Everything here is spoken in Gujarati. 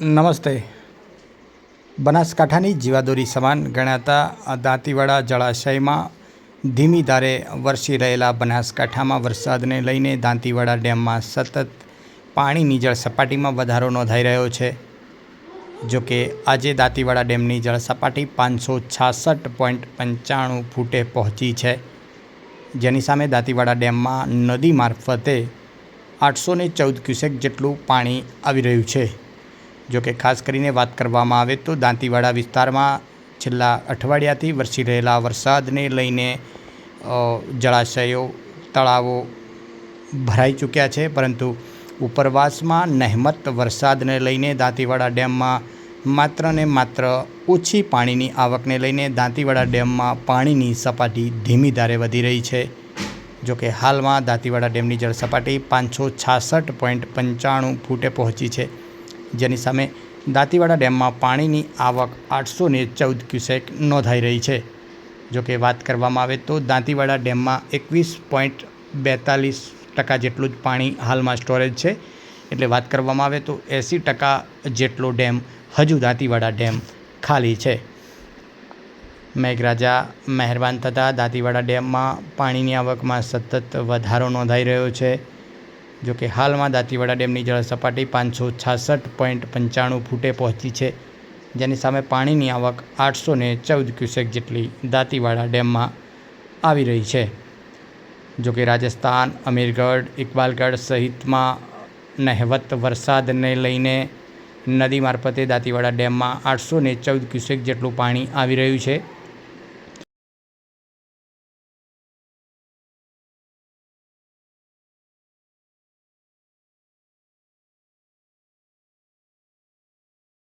નમસ્તે. બનાસકાંઠાની જીવાદોરી સમાન ગણાતા દાંતીવાડા જળાશયમાં ધીમી ધારે વરસી રહેલા બનાસકાંઠામાં વરસાદને લઈને દાંતીવાડા ડેમમાં સતત પાણીની જળ સપાટીમાં વધારો નોંધાઈ રહ્યો છે. જો કે આજે દાંતીવાડા ડેમની જળ સપાટી પાંચસો છાસઠ પોઈન્ટ પંચાણું ફૂટે પહોંચી છે. જેની સામે દાંતીવાડા ડેમમાં નદી મારફતે આઠસો ચૌદ ક્યુસેક જેટલું પાણી આવી રહ્યું છે. જો કે ખાસ કરીને વાત કરવામાં આવે તો દાંતીવાડા વિસ્તારમાં છેલ્લા અઠવાડિયાથી વરસી રહેલા વરસાદને લઈને જળાશયો, તળાવો ભરાઈ ચૂક્યા છે. પરંતુ ઉપરવાસમાં નહેમત વરસાદને લઈને દાંતીવાડા ડેમમાં માત્ર ને માત્ર ઓછી પાણીની આવકને લઈને દાંતીવાડા ડેમમાં પાણીની સપાટી ધીમી ધારે વધી રહી છે. જોકે હાલમાં દાંતીવાડા ડેમની જળ સપાટી પાંચસો છાસઠ પોઈન્ટ પંચાણું ફૂટે પહોંચી છે. જેની સામે દાંતીવાડા ડેમમાં પાણીની આવક આઠસો ને ચૌદ ક્યુસેક નોંધાઈ રહી છે. જો કે વાત કરવામાં આવે તો દાંતીવાડા ડેમમાં એકવીસ પોઈન્ટ બેતાલીસ ટકા જેટલું જ પાણી હાલમાં સ્ટોરેજ છે. એટલે વાત કરવામાં આવે તો એંસી ટકા જેટલો ડેમ હજુ દાંતીવાડા ડેમ ખાલી છે. મેઘરાજા મહેરબાન થતાં દાંતીવાડા ડેમમાં પાણીની આવકમાં સતત વધારો નોંધાઈ રહ્યો છે. જો કે હાલમાં દાંતીવાડા ડેમની જળ સપાટી પાંચસો છાસઠ પોઈન્ટ પંચાણું ફૂટે પહોંચી છે. જેની સામે પાણીની આવક આઠસો ને ચૌદ ક્યુસેક જેટલી દાંતીવાડા ડેમમાં આવી રહી છે. જો કે રાજસ્થાન, અમીરગઢ, ઇકબાલગઢ સહિતમાં નહેવત વરસાદને લઈને નદી મારફતે દાંતીવાડા ડેમમાં આઠસો ને ચૌદ ક્યુસેક જેટલું પાણી આવી રહ્યું છે.